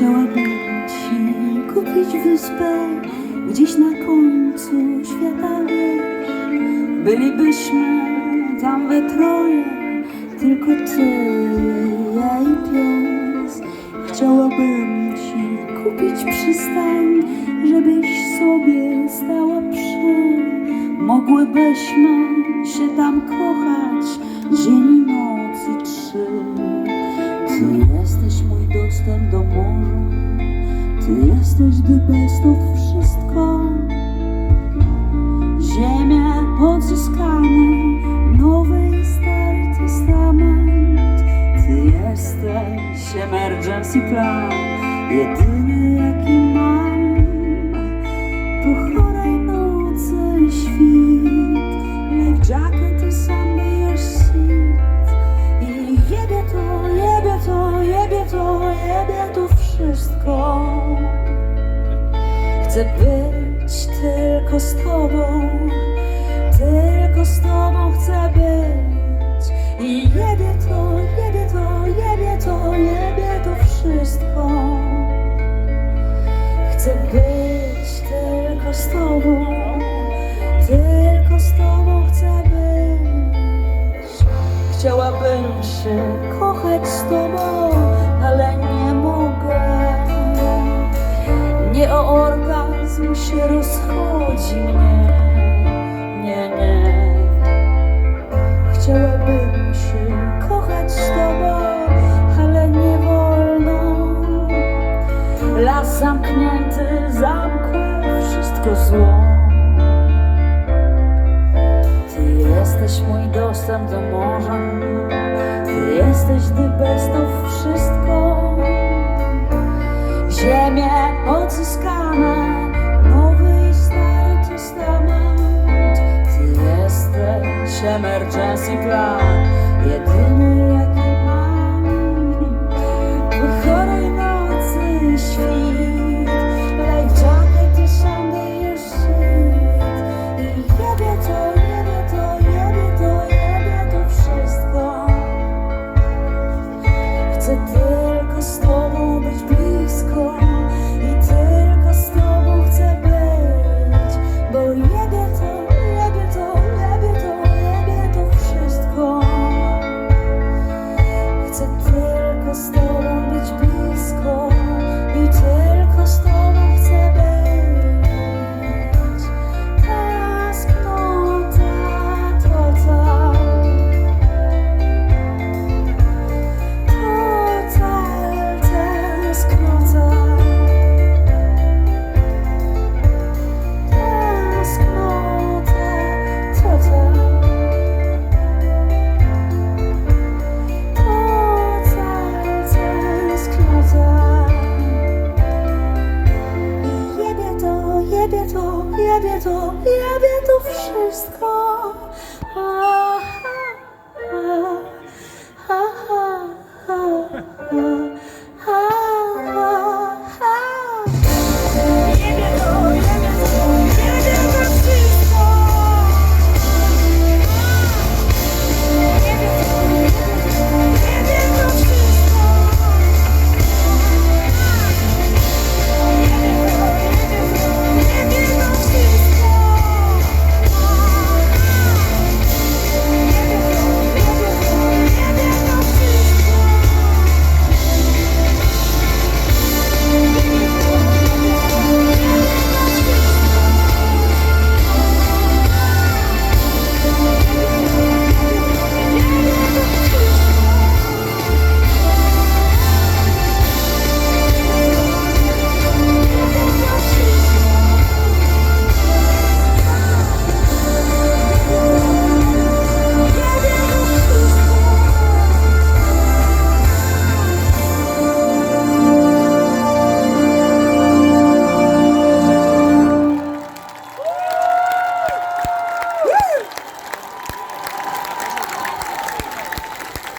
Chciałabym ci kupić wyspę gdzieś na końcu świata. Bylibyśmy tam we troje, tylko ty, ja i pies. Chciałabym ci kupić przystań, żebyś sobie stała przy. Mogłybyśmy się tam kochać dzień i noc i trzy. Ty jesteś mój dostęp do morza, jesteś the best of wszystko. Ziemię odzyskane, Nowy i Stary Testament. Ty jesteś emergency plan, jedyny Chcę być tylko z tobą, tylko z tobą chcę być. I jebie to, jebie to, jebie to, jebie to wszystko. Chcę być tylko z tobą, tylko z tobą chcę być. Chciałabym się kochać z tobą, ale nie mogę. Nie o orgazm się rozchodzi mnie, nie, nie. Chciałabym się kochać z tobą, ale nie wolno. Las zamknięty zamknął wszystko zło. Ty jesteś mój dostęp do morza, ty jesteś the ziemię odzyskane, nowy i stary testament. Ty jesteś emergency plan, jedyny jaki mam. Po chorej nocy świt, life jacket i Sunday już. I jebie to, jebie to, jebie to, jebie to wszystko. Chcę time. Ciebie to wszystko.